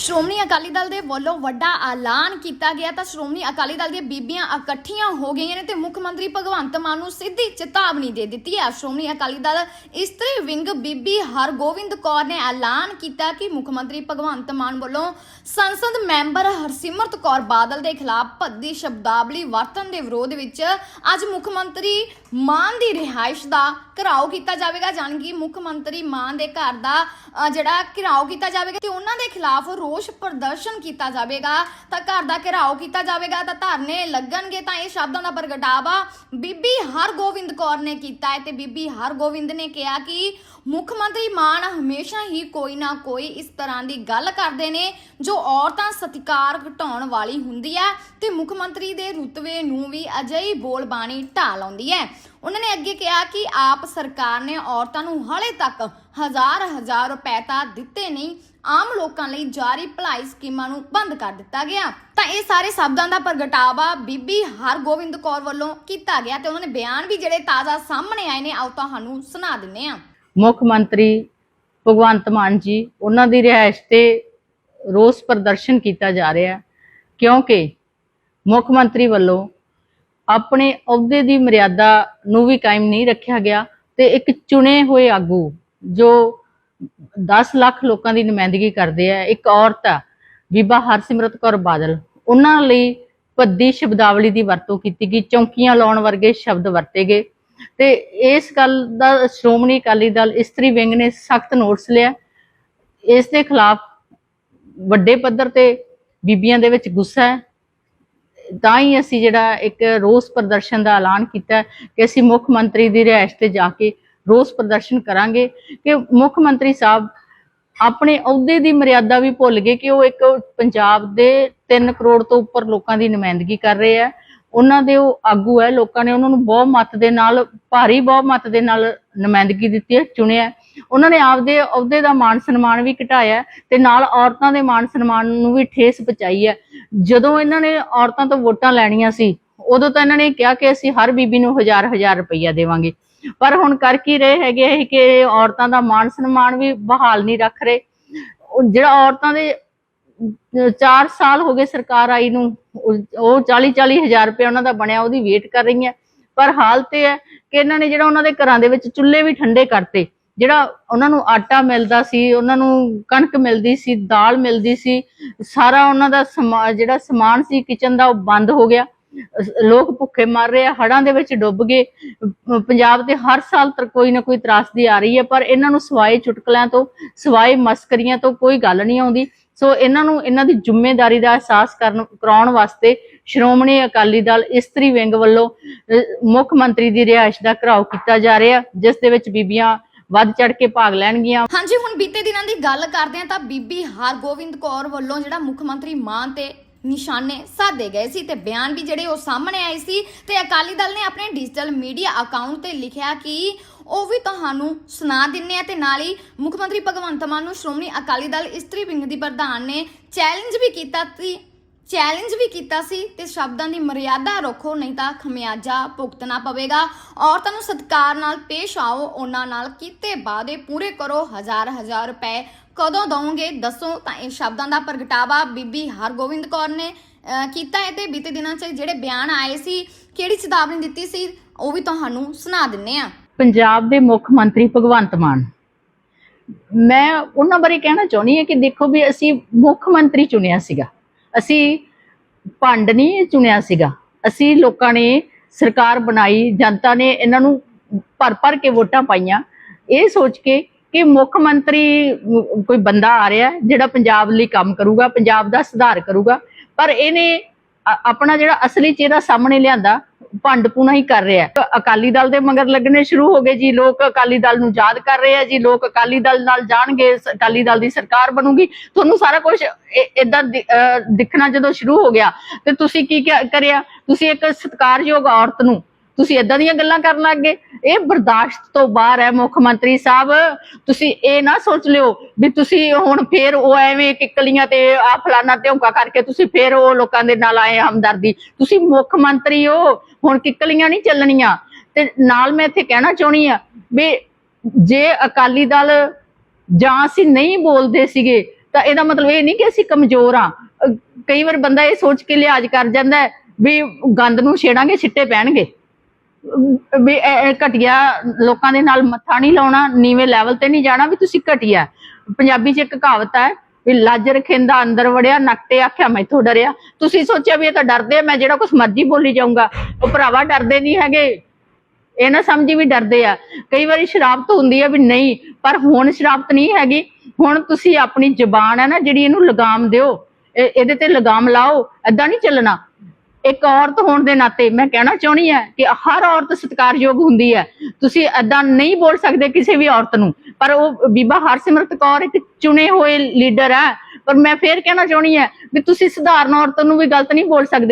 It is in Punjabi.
ਸ਼੍ਰੋਮਣੀ ਅਕਾਲੀ ਦਲ ਦੇ ਵੱਲੋਂ ਵੱਡਾ ਐਲਾਨ ਕੀਤਾ ਗਿਆ ਤਾਂ ਸ਼੍ਰੋਮਣੀ ਅਕਾਲੀ ਦਲ ਦੀਆਂ ਬੀਬੀਆਂ ਇਕੱਠੀਆਂ ਹੋ ਗਈਆਂ ਨੇ ਤੇ ਮੁੱਖ ਮੰਤਰੀ ਭਗਵੰਤ ਮਾਨ ਨੂੰ ਸਿੱਧੀ ਚੇਤਾਵਨੀ ਦੇ ਦਿੱਤੀ ਹੈ। ਸ਼੍ਰੋਮਣੀ ਅਕਾਲੀ ਦਲ ਇਸਤਰੀ ਵਿੰਗ ਬੀਬੀ ਹਰਗੋਬਿੰਦ ਕੌਰ ਨੇ ਐਲਾਨ ਕੀਤਾ ਕਿ ਮੁੱਖ ਮੰਤਰੀ ਭਗਵੰਤ ਮਾਨ ਵੱਲੋਂ ਸੰਸਦ ਮੈਂਬਰ ਹਰਸਿਮਰਤ ਕੌਰ ਬਾਦਲ ਦੇ ਖਿਲਾਫ ਭੱਦੀ ਸ਼ਬਦਾਵਲੀ ਵਰਤਣ ਦੇ ਵਿਰੋਧ ਵਿੱਚ ਅੱਜ ਮੁੱਖ ਮੰਤਰੀ ਮਾਨ ਦੀ ਰਿਹਾਇਸ਼ ਦਾ ਘਿਰਾਓ ਕੀਤਾ ਜਾਵੇਗਾ। ਜਾਣੀ ਕਿ ਮੁੱਖ ਮੰਤਰੀ ਮਾਨ ਦੇ ਘਰ ਦਾ ਜਿਹੜਾ ਘਿਰਾਓ ਕੀਤਾ ਜਾਵੇਗਾ ਤੇ ਉਹਨਾਂ ਦੇ ਖਿਲਾਫ ਰੋਸ ਪ੍ਰਦਰਸ਼ਨ ਕੀਤਾ ਜਾਵੇਗਾ, ਤਾਂ ਘਰ ਦਾ ਘਿਰਾਓ ਕੀਤਾ ਜਾਵੇਗਾ, ਤਾਂ ਧਰਨੇ ਲੱਗਣਗੇ, ਤਾਂ ਇਹ ਸ਼ਬਦਾਂ ਦਾ ਪ੍ਰਗਟਾਵਾ ਬੀਬੀ ਹਰਗੋਬਿੰਦ ਕੌਰ ਨੇ ਕੀਤਾ ਹੈ। ਤੇ ਬੀਬੀ ਹਰਗੋਬਿੰਦ ਨੇ ਕਿਹਾ ਕਿ ਮੁੱਖ ਮੰਤਰੀ ਮਾਨ ਹਮੇਸ਼ਾ ਹੀ ਕੋਈ ਨਾ ਕੋਈ ਇਸ ਤਰ੍ਹਾਂ ਦੀ ਗੱਲ ਕਰਦੇ ਨੇ, ਜੋ ਔਰਤਾਂ ਸਤਿਕਾਰ ਘਟਾਉਣ ਵਾਲੀ ਹੁੰਦੀ ਹੈ, ਤੇ ਮੁੱਖ ਮੰਤਰੀ ਦੇ ਰੁਤਬੇ ਨੂੰ ਵੀ ਅਜਿਹੀ ਬੋਲਬਾਣੀ ਢਾਹ ਲਾਉਂਦੀ ਹੈ। ਉਹਨਾਂ ਨੇ ਅੱਗੇ ਕਿਹਾ ਕਿ ਆਪ ਸਰਕਾਰ ਨੇ ਔਰਤਾਂ ਨੂੰ ਹਾਲੇ ਤੱਕ ਹਜ਼ਾਰ ਹਜ਼ਾਰ ਰੁਪਏ ਤਾਂ ਦਿੱਤੇ ਨਹੀਂ ਆਮ ਲੋਕਾਂ ਲਈ ਜਾਰੀ ਭਲਾਈ ਸਕੀਮਾਂ ਨੂੰ ਬੰਦ ਕਰ ਦਿੱਤਾ ਗਿਆ। ਤਾਂ ਇਹ ਸਾਰੇ ਸ਼ਬਦਾਂ ਦਾ ਪ੍ਰਗਟਾਵਾ ਬੀਬੀ ਹਰਗੋਬਿੰਦ ਕੌਰ ਵੱਲੋਂ ਕੀਤਾ ਗਿਆ ਤੇ ਉਹਨਾਂ ਨੇ ਬਿਆਨ ਵੀ ਜਿਹੜੇ ਤਾਜ਼ਾ ਸਾਹਮਣੇ ਆਏ ਨੇ, ਆਓ ਤੁਹਾਨੂੰ ਸੁਣਾ ਦਿੰਨੇ ਆ ਮੁੱਖ ਮੰਤਰੀ ਭਗਵੰਤ ਮਾਨ ਜੀ, ਉਹਨਾਂ ਦੀ ਰਿਹਾਇਸ਼ ਤੇ ਰੋਸ ਪ੍ਰਦਰਸ਼ਨ ਕੀਤਾ ਜਾ ਰਿਹਾ ਹੈ, ਕਿਉਂਕਿ ਮੁੱਖ ਮੰਤਰੀ ਵੱਲੋਂ ਆਪਣੇ ਅਹੁਦੇ ਦੀ ਮਰਿਆਦਾ ਨੂੰ ਵੀ ਕਾਇਮ ਨਹੀਂ ਰੱਖਿਆ ਗਿਆ ਤੇ ਇੱਕ ਚੁਣੇ ਹੋਏ ਆਗੂ ਜੋ 10 ਲੱਖ ਲੋਕਾਂ ਦੀ ਨੁਮਾਇੰਦਗੀ ਕਰਦੇ ਆ, ਇੱਕ ਔਰਤ ਆ, ਬੀਬਾ ਹਰਸਿਮਰਤ ਕੌਰ ਬਾਦਲ, ਉਹਨਾਂ ਲਈ ਭੱਦੀ ਸ਼ਬਦਾਵਲੀ ਦੀ ਵਰਤੋਂ ਕੀਤੀ ਗਈ, ਚੌਂਕੀਆਂ ਲਾਉਣ ਵਰਗੇ ਸ਼ਬਦ ਵਰਤੇ ਗਏ। ਤੇ ਇਸ ਗੱਲ ਦਾ, ਸ਼੍ਰੋਮਣੀ ਅਕਾਲੀ ਦਲ ਇਸਤਰੀ ਵਿੰਗ ਨੇ ਸਖਤ ਨੋਟਿਸ ਲਿਆ। ਇਸ ਦੇ ਖਿਲਾਫ ਵੱਡੇ ਪੱਧਰ ਤੇ ਬੀਬੀਆਂ ਦੇ ਵਿੱਚ ਗੁੱਸਾ ਹੈ। ਤਾਂ ਹੀ ਅਸੀਂ ਜਿਹੜਾ ਇੱਕ ਰੋਸ ਪ੍ਰਦਰਸ਼ਨ ਦਾ ਐਲਾਨ ਕੀਤਾ ਕਿ ਅਸੀਂ ਮੁੱਖ ਮੰਤਰੀ ਦੀ ਰਿਹਾਇਸ਼ ਤੇ ਜਾ ਕੇ ਰੋਸ ਪ੍ਰਦਰਸ਼ਨ ਕਰਾਂਗੇ ਕਿ ਮੁੱਖ ਮੰਤਰੀ ਸਾਹਿਬ ਆਪਣੇ ਅਹੁਦੇ ਦੀ ਮਰਿਆਦਾ ਵੀ ਭੁੱਲ ਗਏ ਕਿ ਉਹ ਇੱਕ ਪੰਜਾਬ ਦੇ 3 ਕਰੋੜ ਤੋਂ ਉੱਪਰ ਲੋਕਾਂ ਦੀ ਨੁਮਾਇੰਦਗੀ ਕਰ ਰਹੇ ਆ। ਉਹਨਾਂ ਦੇ ਉਹ ਆਗੂ ਹੈ ਲੋਕਾਂ ਨੇ ਉਹਨਾਂ ਨੂੰ ਬਹੁ ਮਤ ਦੇ ਨਾਲ, ਭਾਰੀ ਬਹੁ ਮਤ ਦੇ ਨਾਲ ਨੁਮਾਇੰਦਗੀ ਦਿੱਤੀ ਹੈ, ਚੁਣਿਆ ਉਹਨਾਂ ਨੇ ਆਪਦੇ ਅਹੁਦੇ ਦਾ ਮਾਣ ਸਨਮਾਨ ਵੀ ਘਟਾਇਆ ਤੇ ਨਾਲ ਔਰਤਾਂ ਦੇ ਮਾਣ ਸਨਮਾਨ ਨੂੰ ਵੀ ਠੇਸ ਪਹੁੰਚਾਈ ਹੈ। ਜਦੋਂ ਇਹਨਾਂ ਨੇ ਔਰਤਾਂ ਤੋਂ ਵੋਟਾਂ ਲੈਣੀਆਂ ਸੀ, ਉਦੋਂ ਤਾਂ ਇਹਨਾਂ ਨੇ ਕਿਹਾ ਕਿ ਅਸੀਂ ਹਰ ਬੀਬੀ ਨੂੰ ਹਜ਼ਾਰ ਹਜ਼ਾਰ ਰੁਪਈਆ ਦੇਵਾਂਗੇ। ਪਰ ਹੁਣ ਕਰ ਕੀ ਰਹੇ ਹੈਗੇ ਕਿ ਔਰਤਾਂ ਦਾ ਮਾਣ ਸਨਮਾਨ ਵੀ ਬਹਾਲ ਨਹੀਂ ਰੱਖ ਰਹੇ। ਜਿਹੜਾ ਔਰਤਾਂ ਦੇ 4 ਸਾਲ ਹੋ ਗਏ ਸਰਕਾਰ ਆਈ ਨੂੰ, ਉਹ 40 40 ਹਜ਼ਾਰ ਰੁਪਏ ਉਹਨਾਂ ਦਾ ਬਣਿਆ, ਉਹਦੀ ਵੇਟ ਕਰ ਰਹੀ ਹੈ। ਪਰ ਹਾਲਤ ਇਹ ਹੈ ਕਿ ਇਹਨਾਂ ਨੇ ਜਿਹੜਾ ਉਹਨਾਂ ਦੇ ਘਰਾਂ ਦੇ ਵਿੱਚ ਚੁੱਲ੍ਹੇ ਵੀ ਠੰਡੇ ਕਰਤੇ। ਜਿਹੜਾ ਉਹਨਾਂ ਨੂੰ ਆਟਾ ਮਿਲਦਾ ਸੀ, ਉਹਨਾਂ ਨੂੰ ਕਣਕ ਮਿਲਦੀ ਸੀ, ਦਾਲ ਮਿਲਦੀ ਸੀ, ਸਾਰਾ ਉਹਨਾਂ ਦਾ ਸਮਾ- ਜਿਹੜਾ ਸਮਾਨ ਸੀ ਕਿਚਨ ਦਾ, ਉਹ ਬੰਦ ਹੋ ਗਿਆ। ਲੋਕ ਭੁੱਖੇ ਮਰ ਰਹੇ ਆ ਹੜਾਂ ਦੇ ਵਿੱਚ ਡੁੱਬ ਗਏ। ਪੰਜਾਬ ਤੇ ਹਰ ਸਾਲ ਕੋਈ ਨਾ ਕੋਈ ਤਰਾਸਦੀ ਆ ਰਹੀ ਹੈ, ਪਰ ਇਹਨਾਂ ਨੂੰ ਸਵਾਏ ਚੁਟਕਲਿਆਂ ਤੋਂ, ਸਵਾਏ ਮਸਕਰੀਆਂ ਤੋਂ ਕੋਈ ਗੱਲ ਨਹੀਂ ਆਉਂਦੀ। ਸੋ ਇਹਨਾਂ ਨੂੰ, ਇਹਨਾਂ ਦੀ ਜ਼ਿੰਮੇਵਾਰੀ ਦਾ ਅਹਿਸਾਸ ਕਰਨ, ਕਰਾਉਣ ਵਾਸਤੇ ਸ਼੍ਰੋਮਣੀ ਅਕਾਲੀ ਦਲ ਇਸਤਰੀ ਵਿੰਗ ਵੱਲੋਂ ਮੁੱਖ ਮੰਤਰੀ ਦੀ ਰਿਹਾਇਸ਼ ਦਾ ਘਰਾਓ ਕੀਤਾ ਜਾ ਰਿਹਾ, ਜਿਸ ਦੇ ਵਿੱਚ ਬੀਬੀਆਂ ਵੱਧ ਚੜ ਕੇ ਭਾਗ ਲੈਣਗੀਆਂ। ਹਾਂਜੀ, ਹੁਣ ਬੀਤੇ ਦਿਨਾਂ ਦੀ ਗੱਲ ਕਰਦੇ ਆ ਤਾਂ ਬੀਬੀ ਹਰਗੋਬਿੰਦ ਕੌਰ ਵੱਲੋਂ ਜਿਹੜਾ ਮੁੱਖ ਮੰਤਰੀ ਮਾਨ ਤੇ ਨਿਸ਼ਾਨੇ ਸਾਧੇ ਗਏ ਸੀ ਤੇ ਬਿਆਨ ਵੀ ਜਿਹੜੇ ਉਹ ਸਾਹਮਣੇ ਆਏ ਸੀ ਤੇ ਅਕਾਲੀ ਦਲ ਨੇ ਆਪਣੇ ਡਿਜੀਟਲ ਮੀਡੀਆ ਅਕਾਊਂਟ ਤੇ ਲਿਖਿਆ ਕਿ ਉਹ ਵੀ ਤੁਹਾਨੂੰ ਸੁਣਾ ਦਿੰਨੇ ਆ ਤੇ ਨਾਲ ਹੀ ਮੁੱਖ ਮੰਤਰੀ ਭਗਵੰਤ ਮਾਨ ਨੂੰ ਸ਼੍ਰੋਮਣੀ ਅਕਾਲੀ ਦਲ ਇਸਤਰੀ ਵਿੰਗ ਦੀ ਪ੍ਰਧਾਨ ਨੇ ਚੈਲੰਜ ਵੀ ਕੀਤਾ ਸੀ, ਚੈਲੰਜ ਵੀ ਕੀਤਾ ਸੀ ਤੇ ਸ਼ਬਦਾਂ ਦੀ ਮਰਿਆਦਾ ਰੱਖੋ ਨਹੀਂ ਤਾਂ ਖਮਿਆਜਾ ਭੁਗਤਣਾ ਪਵੇਗਾ। ਔਰਤਾਂ ਨੂੰ ਸਤਿਕਾਰ ਨਾਲ ਪੇਸ਼ ਆਓ, ਉਹਨਾਂ ਨਾਲ ਕੀਤੇ ਵਾਅਦੇ ਪੂਰੇ ਕਰੋ ਹਜ਼ਾਰ ਹਜ਼ਾਰ ਰੁਪਏ ਕਦੋਂ ਦਵੋਗੇ? ਦੱਸੋ ਤਾਂ ਇਹ ਸ਼ਬਦਾਂ ਦਾ ਪ੍ਰਗਟਾਵਾ ਬੀਬੀ ਹਰਗੋਬਿੰਦ ਕੌਰ ਨੇ ਕੀਤਾ ਹੈ ਤੇ ਬੀਤੇ ਦਿਨਾਂ 'ਚ ਜਿਹੜੇ ਬਿਆਨ ਆਏ ਸੀ, ਕਿਹੜੀ ਚੇਤਾਵਨੀ ਦਿੱਤੀ ਸੀ, ਉਹ ਵੀ ਤੁਹਾਨੂੰ ਸੁਣਾ ਦਿੰਨੇ ਆ। ਪੰਜਾਬ ਦੇ ਮੁੱਖ ਮੰਤਰੀ ਭਗਵੰਤ ਮਾਨ। ਮੈਂ ਉਹਨਾਂ ਬਾਰੇ ਕਹਿਣਾ ਚਾਹੁੰਦੀ ਹਾਂ ਕਿ ਦੇਖੋ ਵੀ ਅਸੀਂ ਮੁੱਖ ਮੰਤਰੀ ਚੁਣਿਆ ਸੀਗਾ। ਅਸੀਂ ਭੰਡ ਨਹੀਂ ਚੁਣਿਆ ਸੀਗਾ। ਅਸੀਂ ਲੋਕਾਂ ਨੇ ਸਰਕਾਰ ਬਣਾਈ, ਜਨਤਾ ਨੇ ਇਹਨਾਂ ਨੂੰ ਭਰ ਭਰ ਕੇ ਵੋਟਾਂ ਪਾਈਆਂ। ਇਹ ਸੋਚ ਕੇ ਕਿ ਮੁੱਖ ਮੰਤਰੀ ਕੋਈ ਬੰਦਾ ਆ ਰਿਹਾ ਜਿਹੜਾ ਪੰਜਾਬ ਲਈ ਕੰਮ ਕਰੂਗਾ, ਪੰਜਾਬ ਦਾ ਸੁਧਾਰ ਕਰੂਗਾ, ਪਰ ਇਹਨੇ ਅ- ਆਪਣਾ ਜਿਹੜਾ ਅਸਲੀ ਚਿਹਰਾ ਸਾਹਮਣੇ ਲਿਆਂਦਾ, ਭੰਡ ਹੀ ਕਰ ਰਿਹਾ ਅਕਾਲੀ ਦਲ ਦੇ ਮਗਰ ਲੱਗਣੇ ਸ਼ੁਰੂ ਹੋ ਗਏ ਜੀ, ਲੋਕ ਅਕਾਲੀ ਦਲ ਨੂੰ ਯਾਦ ਕਰ ਰਹੇ ਆ ਜੀ, ਲੋਕ ਅਕਾਲੀ ਦਲ ਨਾਲ ਜਾਣਗੇ ਅਕਾਲੀ ਦਲ ਦੀ ਸਰਕਾਰ ਬਣੂਗੀ। ਤੁਹਾਨੂੰ ਸਾਰਾ ਕੁਝ ਇਦਾਂ ਦਿਖਣਾ ਜਦੋਂ ਸ਼ੁਰੂ ਹੋ ਗਿਆ, ਤੇ ਤੁਸੀਂ ਕੀ ਕਿਆ- ਕਰਿਆ? ਤੁਸੀਂ ਇੱਕ ਸਤਿਕਾਰਯੋਗ ਔਰਤ ਨੂੰ ਤੁਸੀਂ ਇਦਾਂ ਦੀਆਂ ਗੱਲਾਂ ਕਰਨ ਲੱਗ ਗਏ। ਇਹ ਬਰਦਾਸ਼ਤ ਤੋਂ ਬਾਹਰ ਹੈ ਮੁੱਖ ਮੰਤਰੀ ਸਾਹਿਬ। ਤੁਸੀਂ ਇਹ ਨਾ ਸੋਚ ਲਿਓ ਵੀ ਤੁਸੀਂ ਹੁਣ ਫੇਰ ਉਹ ਐਵੇਂ ਕਿੱਕਲੀਆਂ ਤੇ ਆ ਫਲਾਨਾ ਧੌਂਕਾ ਕਰਕੇ ਤੁਸੀਂ ਫੇਰ ਉਹ ਲੋਕਾਂ ਦੇ ਨਾਲ ਆਏ ਹਮਦਰਦੀ। ਤੁਸੀਂ ਮੁੱਖ ਮੰਤਰੀ ਹੋ, ਹੁਣ ਕਿੱਕਲੀਆਂ ਨਹੀਂ ਚੱਲਣੀਆਂ। ਤੇ ਨਾਲ ਮੈਂ ਇੱਥੇ ਕਹਿਣਾ ਚਾਹੁੰਦੀ ਆ ਵੀ ਜੇ ਅਕਾਲੀ ਦਲ ਜਾਂ ਅਸੀਂ ਨਹੀਂ ਬੋਲਦੇ ਸੀਗੇ, ਤਾਂ ਇਹਦਾ ਮਤਲਬ ਇਹ ਨਹੀਂ ਕਿ ਅਸੀਂ ਕਮਜ਼ੋਰ ਆ ਕਈ ਵਾਰ ਬੰਦਾ ਇਹ ਸੋਚ ਕੇ ਲਿਹਾਜ਼ ਕਰ ਜਾਂਦਾ ਵੀ ਗੰਦ ਨੂੰ ਛੇੜਾਂਗੇ, ਛਿੱਟੇ ਪੈਣਗੇ। ਵੀ ਇਹ- ਘਟੀਆ ਲੋਕਾਂ ਦੇ ਨਾਲ ਮੱਥਾ ਨਹੀਂ ਲਾਉਣਾ, ਨੀਵੇਂ ਲੈਵਲ ਤੇ ਨਹੀਂ ਜਾਣਾ ਵੀ ਤੁਸੀਂ ਘਟੀਆ। ਪੰਜਾਬੀ 'ਚ ਇੱਕ ਕਹਾਵਤ ਹੈ ਵੀ ਲੱਜ ਰਖਿੰਦਾ ਅੰਦਰ ਵੜਿਆ ਨਕਟੇ ਆਖਿਆ ਮੈਥੋਂ ਡਰਿਆ। ਤੁਸੀਂ ਸੋਚਿਆ ਵੀ ਇਹ ਤਾਂ ਡਰਦੇ ਆ, ਮੈਂ ਜਿਹੜਾ ਕੁਝ ਮਰਜ਼ੀ ਬੋਲੀ ਜਾਊਂਗਾ। ਉਹ ਭਰਾਵਾ ਡਰਦੇ ਨਹੀਂ ਹੈਗੇ। ਇਹ ਨਾ ਸਮਝੀ ਵੀ ਡਰਦੇ ਆ। ਕਈ ਵਾਰੀ ਸ਼ਰਾਬਤ ਹੁੰਦੀ ਆ ਵੀ ਨਹੀਂ, ਪਰ ਹੁਣ ਸ਼ਰਾਬਤ ਨਹੀਂ ਹੈਗੀ। ਹੁਣ ਤੁਸੀਂ ਆਪਣੀ ਜ਼ੁਬਾਨ ਹੈ ਨਾ ਜਿਹੜੀ ਇਹਨੂੰ ਲਗਾਮ ਦਿਓ। ਇਹਦੇ ਤੇ ਲਗਾਮ ਲਾਓ। ਐਦਾਂ ਨਹੀਂ ਚੱਲਣਾ। ਇੱਕ ਔਰਤ ਹੋਣ ਦੇ ਨਾਤੇ ਮੈਂ ਕਹਿਣਾ ਚਾਹੁੰਦੀ ਹਾਂ ਕਿ ਹਰ ਔਰਤ ਸਤਿਕਾਰਯੋਗ ਹੁੰਦੀ ਹੈ। ਤੁਸੀਂ ਐਦਾਂ ਨਹੀਂ ਬੋਲ ਸਕਦੇ ਕਿਸੇ ਵੀ ਔਰਤ ਨੂੰ। ਪਰ ਉਹ ਬੀਬਾ ਹਰਸਿਮਰਤ ਕੌਰ ਇੱਕ ਚੁਣੇ ਹੋਏ ਲੀਡਰ ਹੈ। ਪਰ ਮੈਂ ਫੇਰ ਕਹਿਣਾ ਚਾਹੁੰਦੀ ਹਾਂ ਵੀ ਤੁਸੀਂ ਸਧਾਰਨ ਔਰਤ ਨੂੰ ਵੀ ਗਲਤ ਨਹੀਂ ਬੋਲ ਸਕਦੇ।